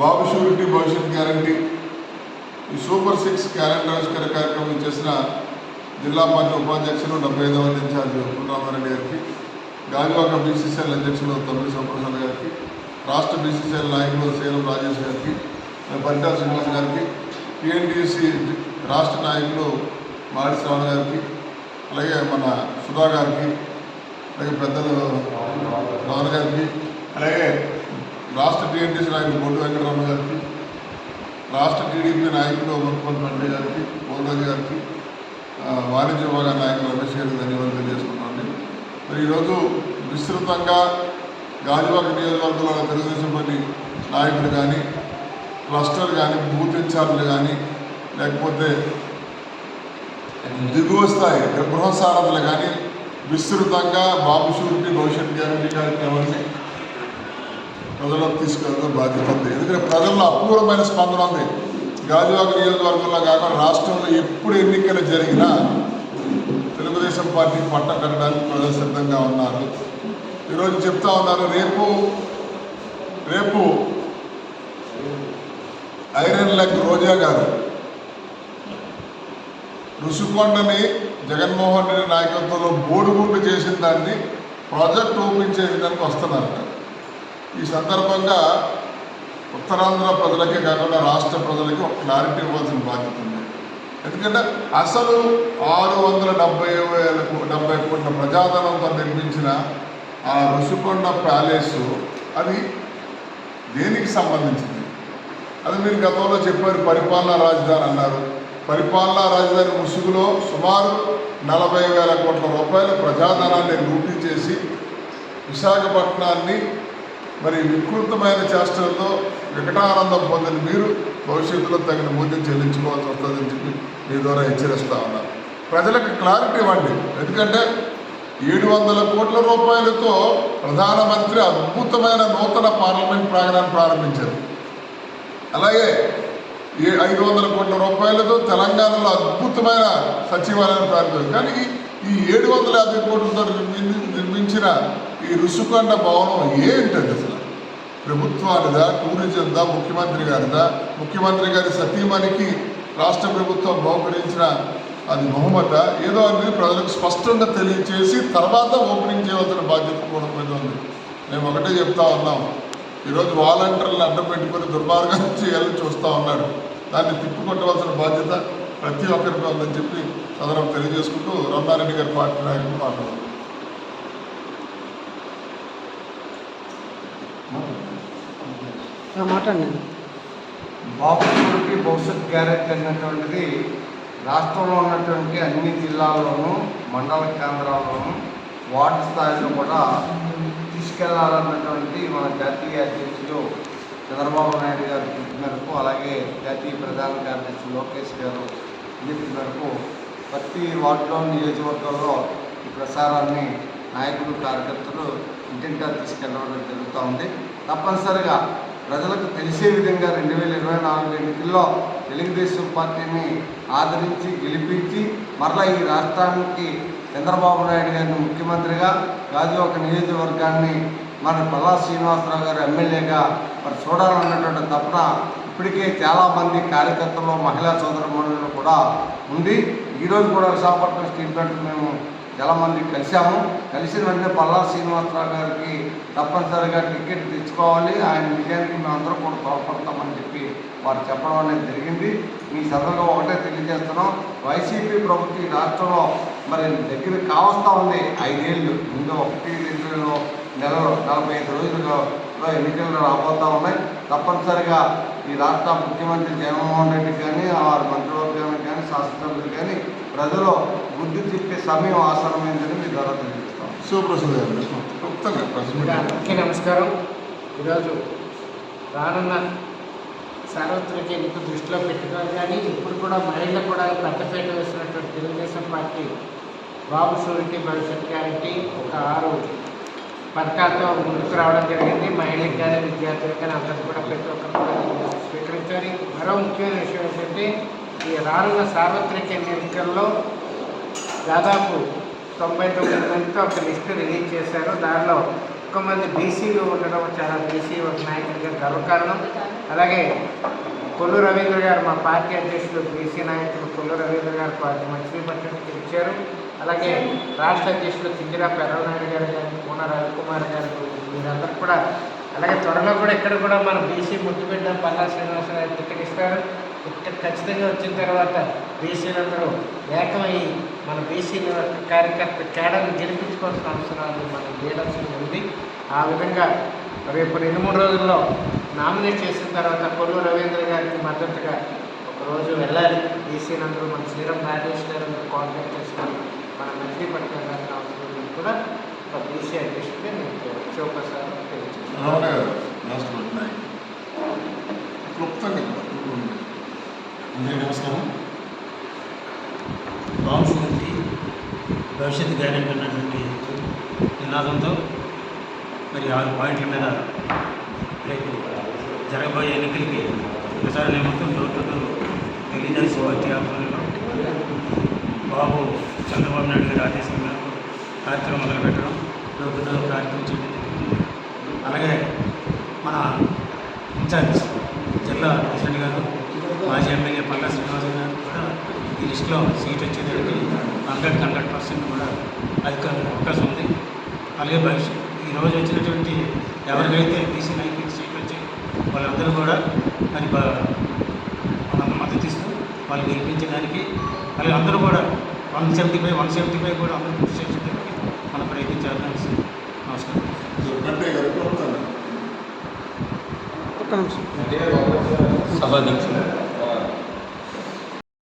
బాబు surety భవిష్యత్ guarantee. ఈ super six calendar ఆవిష్కరణ కార్యక్రమం చేసిన జిల్లా పార్టీ ఉపాధ్యక్షులు డెబ్బై ఐదవ ఇన్ఛార్జ్ పుట్టామారెడ్డి గారికి గాలివాక బీసీసీఎల్ అధ్యక్షులు తమిళ సుప్రసాద్ గారికి రాష్ట్ర బీసీసీఎల్ నాయకులు సేలం రాజేష్ గారికి పరిటాల శ్రీనివాస్ గారికి టీఎన్టీసీ రాష్ట్ర నాయకులు మాడి శ్రవణ్ గారికి అలాగే మన సుధా గారికి అలాగే పెద్దలు రావణ గారికి అలాగే రాష్ట్ర టీఎన్టీసీ నాయకులు బొడ్డు వెంకటరమణ గారికి రాష్ట్ర టీడీపీ నాయకులు ముఖ్యమంత్రి రెడ్డి గారికి పోలరాజు గారికి వాణిజ్య విభాగ నాయకులు రమేష్ గారికి ధన్యవాదాలు తెలియజేసుకున్నాను మరి ఈరోజు విస్తృతంగా గాజువాక నియోజకవర్గంలో తెలుగుదేశం పార్టీ నాయకులు కానీ క్లస్టర్ కానీ బూత్ ఇన్ఛార్జీలు కానీ లేకపోతే దిగువ స్థాయి గృహ సారథులు కానీ విస్తృతంగా బాబు షూరిటీ భవిష్యత్ గ్యారంటీ కార్యక్రమాన్ని ప్రజలకు తీసుకెళ్ళడం బాధ్యత ఉంది. ఎందుకంటే ప్రజల్లో అపూర్వమైన స్పందన ఉంది. గాజువాక నియోజకవర్గంలో కాకుండా రాష్ట్రంలో ఎప్పుడు ఎన్నికలు జరిగినా తెలుగుదేశం పార్టీ పట్ట కట్టడానికి ప్రజలు సిద్ధంగా ఉన్నారు. ఈరోజు చెప్తా ఉన్నారు రేపు రేపు ఐరన్ లెగ్ రోజా గారు ఋషికొండని జగన్మోహన్ రెడ్డి నాయకత్వంలో బోడుగుండు చేసిన దాన్ని ప్రాజెక్ట్ ఓపెన్ చేయడానికి వస్తున్నారు ఈ సందర్భంగా ఉత్తరాంధ్ర ప్రజలకే కాకుండా రాష్ట్ర ప్రజలకి ఒక క్లారిటీ ఇవ్వాల్సిన బాధ్యత ఉంది. ఎందుకంటే అసలు ఆరు వందల డెబ్బై వేల డెబ్బై కోట్ల ప్రజాధనంతో నిర్మించిన ఆ ఋషికొండ ప్యాలెస్ అది దేనికి సంబంధించింది? అది మీరు గతంలో చెప్పారు పరిపాలనా రాజధాని అన్నారు. పరిపాలనా రాజధాని ముసుగులో సుమారు నలభై వేల కోట్ల రూపాయల ప్రజాధనాన్ని లూటీ చేసి విశాఖపట్నాన్ని మరి వికృతమైన చేష్టలతో వికటానందం పొందిన మీరు భవిష్యత్తులో తగిన మూల్యం చెల్లించుకోవాల్సి వస్తుందని చెప్పి మీ ద్వారా హెచ్చరిస్తా ఉన్నా. ప్రజలకు క్లారిటీ ఇవ్వండి. ఎందుకంటే ఏడు వందల కోట్ల రూపాయలతో ప్రధానమంత్రి అద్భుతమైన నూతన పార్లమెంట్ ప్రాంగణాన్ని ప్రారంభించారు. అలాగే ఏ ఐదు వందల కోట్ల రూపాయలతో తెలంగాణలో అద్భుతమైన సచివాలయాన్ని ప్రారంభించారు కానీ ఈ- ఏడు వందల యాభై కోట్లతో నిర్మించిన ఈ రుషికొండ భవనం ఏంటది అసలు? ప్రభుత్వానిదా టూరిజందా ముఖ్యమంత్రి గారిదా ముఖ్యమంత్రి గారి సతీమణికి రాష్ట్ర ప్రభుత్వం బహుకరించిన అది బహుమత. ఏదో అనేది ప్రజలకు స్పష్టంగా తెలియచేసి తర్వాత ఓపెనింగ్ చేయవలసిన బాధ్యత కూడా మీద ఉంది. మేము ఒకటే చెప్తా ఉన్నాం. ఈరోజు వాలంటీర్లను అడ్డం పెట్టుకుని దుర్మార్గం చేయాలని చూస్తూ ఉన్నాడు. దాన్ని తిప్పుకొట్టవలసిన బాధ్యత ప్రతి ఒక్కరికి ఉందని చెప్పి సదనం తెలియజేసుకుంటూ రమణారెడ్డి గారి పార్టీ నాయకులు మాట్లాడారు. మాట్లాడండి బాబు షూరిటీ భవిష్యత్ గ్యారెంటీ అన్నటువంటిది రాష్ట్రంలో ఉన్నటువంటి అన్ని జిల్లాల్లోనూ మండల కేంద్రాల్లోనూ వార్డు స్థాయిలో కూడా తీసుకెళ్ళాలన్నటువంటి మన జాతీయ అధ్యక్షుడు చంద్రబాబు నాయుడు గారి పిలుపు మేరకు అలాగే జాతీయ ప్రధాన కార్యదర్శి లోకేష్ గారు పిలుపు మేరకు ప్రతి వార్డులో నియోజకవర్గంలో ఈ ప్రసారాన్ని నాయకులు కార్యకర్తలు ఇంటింటా తీసుకెళ్ళడం జరుగుతూ ఉంది. తప్పనిసరిగా ప్రజలకు తెలిసే విధంగా రెండు వేల ఇరవై నాలుగు ఎన్నికల్లో తెలుగుదేశం పార్టీని ఆదరించి గెలిపించి మరలా ఈ రాష్ట్రానికి చంద్రబాబు నాయుడు గారిని ముఖ్యమంత్రిగా గాజువాక నియోజకవర్గాన్ని మన పల్లా శ్రీనివాసరావు గారు ఎమ్మెల్యేగా మరి చూడాలన్నటువంటి తపన ఇప్పటికే చాలామంది కార్యకర్తలు మహిళా సోదరుమణులు కూడా ఉంది. ఈరోజు కూడా విశాఖపట్నం స్టీల్ మేము చాలామంది కలిశాము. కలిసిన వెంటనే పల్లా శ్రీనివాసరావు గారికి తప్పనిసరిగా టికెట్ తెచ్చుకోవాలి. ఆయన విజయానికి మేమందరం కూడా తోడ్పడతామని చెప్పి వారు చెప్పడం అనేది జరిగింది. మీ సందర్భంగా ఒకటే తెలియజేస్తున్నాం. వైసీపీ ప్రభుత్వం ఈ రాష్ట్రంలో మరి దగ్గర కావస్తా ఉంది. ఐదేళ్ళు ముందు ఒకటి రెండు నెలలు నలభై ఐదు రోజులుగా ఎన్నికలు రాబోతా ఉన్నాయి. తప్పనిసరిగా ఈ రాష్ట్ర ముఖ్యమంత్రి జగన్మోహన్ రెడ్డి కానీ వారి మంత్రివర్గానికి కానీ శాసనసభ్యులు కానీ ప్రజలు బుద్ధి చెప్పే సమయం ఆసనమైందని మీ ద్వారా తెలియజేస్తాం. గారు క్లుప్తంగా నమస్కారం. ఈరోజు రానున్న సార్వత్రిక ఎన్నిక దృష్టిలో పెట్టుకొని కానీ ఇప్పుడు కూడా మహిళలు కూడా పెద్దపేట వేసినటువంటి తెలుగుదేశం పార్టీ బాబు షూరిటీ భవిష్యత్ గ్యారంటీ ఒక ఆరు పథకాలతో ముందుకు రావడం జరిగింది. మహిళలకు కానీ విద్యార్థులకు కానీ అందరికీ కూడా ప్రతి ఒక్కరు స్వీకరించాలి. మరో ముఖ్యమైన విషయం ఏంటంటే ఈ రానున్న సార్వత్రిక ఎన్నికల్లో దాదాపు తొంభై తొమ్మిది మందితో ఒక లిస్ట్ రిలీజ్ చేశారు. దానిలో ఎక్కువ మంది బీసీలు ఉండడం చాలా బీసీ ఒక నాయకుడిగా గర్వకారణం అలాగే కొల్లు రవీంద్ర గారు మా పార్టీ అధ్యక్షుడు బీసీ నాయకుడు కొల్లు రవీంద్ర గారు పార్టీ పట్టణకి ఇచ్చారు అలాగే రాష్ట్ర అధ్యక్షులు కింజరా పెరవనాయుడు గారు కానీ పూన రవికుమార్ గారు వీరందరూ కూడా అలాగే త్వరలో కూడా ఇక్కడ కూడా మన బీసీ ముద్దుబిడ్డ పల్లా శ్రీనివాసరావు టికెట్ ఇస్తారు. ఇక్కడ ఖచ్చితంగా వచ్చిన తర్వాత బీసీలందరూ ఏకమై మన బీసీ కార్యకర్త కేడర్ని గెలిపించుకోవాల్సిన అవసరాలు మనం లీడర్స్ ఉంది. ఆ విధంగా రేపు రెండు మూడు రోజుల్లో నామినేట్ చేసిన తర్వాత కొల్లు రవీంద్ర గారికి మద్దతుగా ఒకరోజు వెళ్ళాలి. బీసీలందరూ మన శ్రీరామ్ రాజేష్ గారు కాంటాక్ట్ చేసుకోవాలి. మన మంత్రిపట్నం పట్టణ అవసరం కూడా ఒక బీసీ అధ్యక్షుడిగా నేను శివప్రసాద్ తెలియజేస్తాను రమణ గారు నమస్కారం. భవిష్యత్తు భవిష్యత్తు గ్యారెంటీ అన్నటువంటి నినాదంతో మరి ఆరు పాయింట్ల మీద రేపు జరగబోయే ఎన్నికలకి ప్రచార నిమిత్తం door to door Telugu Desam party ఆధ్వర్యంలో బాబు చంద్రబాబు నాయుడు గారి ఆదేశం మేరకు కార్యక్రమం మొదలుపెట్టడం డోర్ కార్యక్రమం చేయడం అలాగే మన ఇన్ఛార్జ్ జిల్లా ప్రెసిడెంట్ గారు మాజీ ఎమ్మెల్యే పల్లా శ్రీనివాసరావు గారు కూడా ఈ లిస్టులో సీట్ వచ్చేదానికి హండ్రెడ్ హండ్రెడ్ పర్సెంట్ కూడా అధిక అవకాశం ఉంది. అలాగే భవిష్యత్ ఈ రోజు వచ్చినటువంటి ఎవరికైతే బీసీ నాయకులకి సీట్ వచ్చాయి వాళ్ళందరూ కూడా మరి బ- మద్దతు ఇస్తూ వాళ్ళు గెలిపించడానికి అలాగే అందరూ కూడా one seventy five one seventy five కూడా అందరూ కృషి చేసేందుకు మనం ప్రయత్నించాలని నమస్కారం. గారు క్లుప్తంగా సభాధ్యక్షులు.